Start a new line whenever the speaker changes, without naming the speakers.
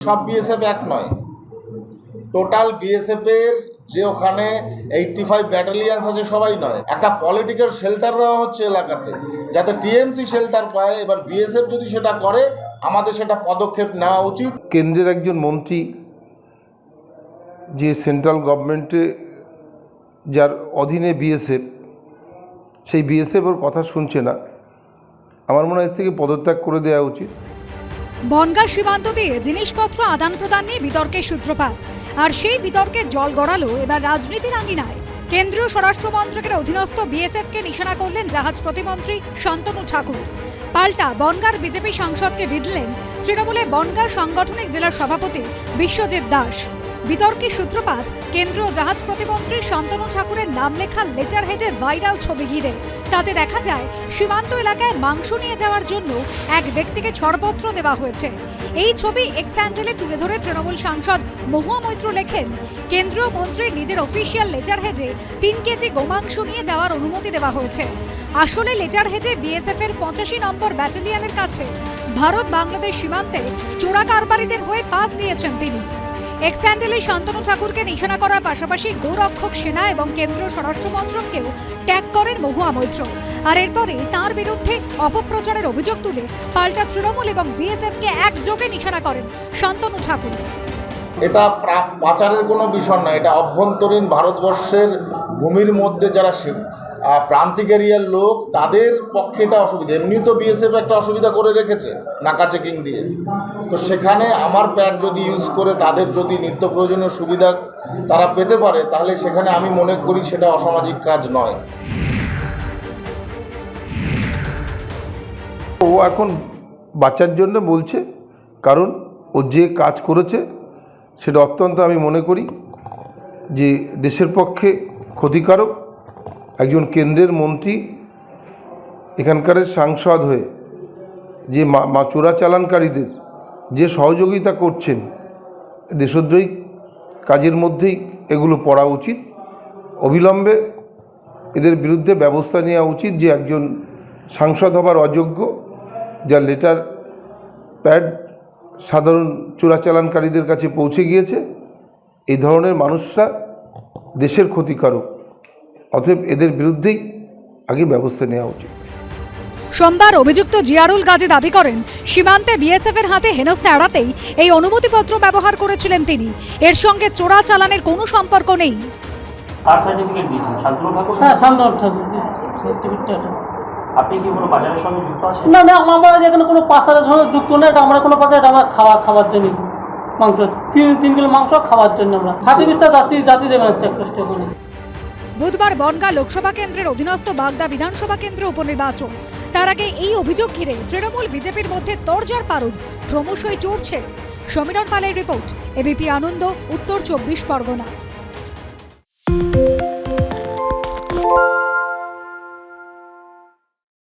সব বিএসএফ এক নয়। টোটাল বিএসএফ এর যে ওখানে এইটটি ফাইভ ব্যাটালিয়ান্স আছে সবাই নয়। একটা পলিটিক্যাল শেল্টার দেওয়া হচ্ছে এলাকাতে, যাতে টিএমসি শেল্টার পায়। এবার বিএসএফ যদি সেটা করে, আমাদের সেটা পদক্ষেপ নেওয়া উচিত।
কেন্দ্রের একজন মন্ত্রী যে সেন্ট্রাল গভর্নমেন্টে যার অধীনে বিএসএফ সেই বিএসএফ ওর কথা শুনছে না। আমার মনে হয় থেকে পদত্যাগ করে দেওয়া উচিত।
বনগা সীমান্ত দিয়ে জিনিসপত্র আদান প্রদান নিয়ে বিতর্কের সূত্রপাত। আর সেই বিতর্কে জল গড়ালো এবার রাজনীতির আঙ্গিনায় কেন্দ্রীয় স্বরাষ্ট্রমন্ত্রকের অধীনস্থ বিএসএফকে নিশানা করলেন জাহাজ প্রতিমন্ত্রী শান্তনু ঠাকুর। পাল্টা বনগার বিজেপি সাংসদকে বিধলেন তৃণমূলে বনগা সাংগঠনিক জেলার সভাপতি বিশ্বজিৎ দাস। বিতর্কের সূত্রপাত, কেন্দ্রীয় জাহাজ প্রতিমন্ত্রী শান্তনু ঠাকুরের নাম লেখা লেটার হেডে ভাইরাল ছবি ঘিরে। তাতে দেখা যায়, সীমান্ত এলাকায় মাংস নিয়ে যাওয়ার জন্য এক ব্যক্তিকে ছড়পত্র দেওয়া হয়েছে। এই ছবি এক্স হ্যান্ডেলে তুলে ধরে তৃণমূল সাংসদ মহুয়া মৈত্র লেখেন, কেন্দ্রীয় মন্ত্রী নিজের অফিসিয়াল লেটার হেডে তিন কেজি গোমাংস নিয়ে যাওয়ার অনুমতি দেওয়া হয়েছে। আসলে লেটার হেডে বিএসএফ এর পঁচাশি নম্বর ব্যাটালিয়নের কাছে ভারত বাংলাদেশ সীমান্তে চোরা কারবারিদের হয়ে পাস দিয়েছেন তিনি। এক্স স্যান্ডেলে শান্তনু ঠাকুরকে নিশানা করার পাশাপাশি গোরক্ষক সেনা এবং কেন্দ্রীয় স্বরাষ্ট্র মন্ত্রককেও ট্যাগ করেন মহুয়া মৈত্র। আর এরপরে তার বিরুদ্ধে অপপ্রচারের অভিযোগ তুলে পাল্টা তৃণমূল এবং বিএসএফকে একযোগে নিশানা করেন শান্তনু ঠাকুর।
এটা পাচারের কোনো বিষয় নয়, এটা অভ্যন্তরীণ ভারতবর্ষের ভূমির মধ্যে যারা প্রান্তিক এরিয়ার লোক, তাদের পক্ষে এটা অসুবিধা এমনি তো বিএসএফ একটা অসুবিধা করে রেখেছে নাকা চেকিং দিয়ে। তো সেখানে আমার প্যাড যদি ইউজ করে, তাদের যদি নিত্য প্রয়োজনীয় সুবিধা তারা পেতে পারে, তাহলে সেখানে আমি মনে করি সেটা অসামাজিক কাজ নয়।
ও এখন বাচ্চার জন্য বলছে, কারণ ও যে কাজ করেছে সেটা অত্যন্ত আমি মনে করি যে দেশের পক্ষে ক্ষতিকারক একজন কেন্দ্রের মন্ত্রী এখানকার সাংসদ হয়ে যে মা চোরাচালানকারীদের যে সহযোগিতা করছেন, দেশদ্রোহী কাজের মধ্যেই এগুলো পড়া উচিত। অবিলম্বে এদের বিরুদ্ধে ব্যবস্থা নেওয়া উচিত যে একজন সাংসদ হবার অযোগ্য, যার লেটার প্যাড সাধারণ চোরাচালানকারীদের কাছে পৌঁছে গিয়েছে। এই ধরনের মানুষরা দেশের ক্ষতিকারক অতএব এদের বিরুদ্ধেই আগে ব্যবস্থা নেওয়া উচিত।
সোমবার অভিযুক্ত জিয়ারুল গাজী দাবি করেন সীমান্তে বিএসএফ এর হাতে হেনস্থা এড়াতেই এই অনুমতিপত্র ব্যবহার করেছিলেন তিনি। এর সঙ্গে চোরা চালানের কোনো সম্পর্ক নেই।
কার সার্টিফিকেট দিয়েছেন শান্তনু ঠাকুর?
হ্যাঁ শান্তনু ঠাকুর।
আপনি কি কোনো বাজারের সঙ্গে যুক্ত আছেন?
না না আমরা এখানে কোনো পাশারের সঙ্গে যুক্ত নেই এটা আমরা কোনো এটা আমরা খাওয়া খাওয়ার জন্য মাংস তিন তিন কিলো মাংস খাওয়ার জন্য আমরা। সার্টিফিকেটটা জাতি জাতি দেবেন চেকপোস্ট করে
বুধবার বনগাঁ লোকসভা কেন্দ্রের অধীনস্থ বাগদা বিধানসভা কেন্দ্র উপনির্বাচন। তার আগে এই অভিযোগ ঘিরে তৃণমূল বিজেপির মধ্যে তরজার পারদ ক্রমশই চড়ছে। সমীরণ পালের রিপোর্ট এবিপি আনন্দ উত্তর চব্বিশ পরগনা।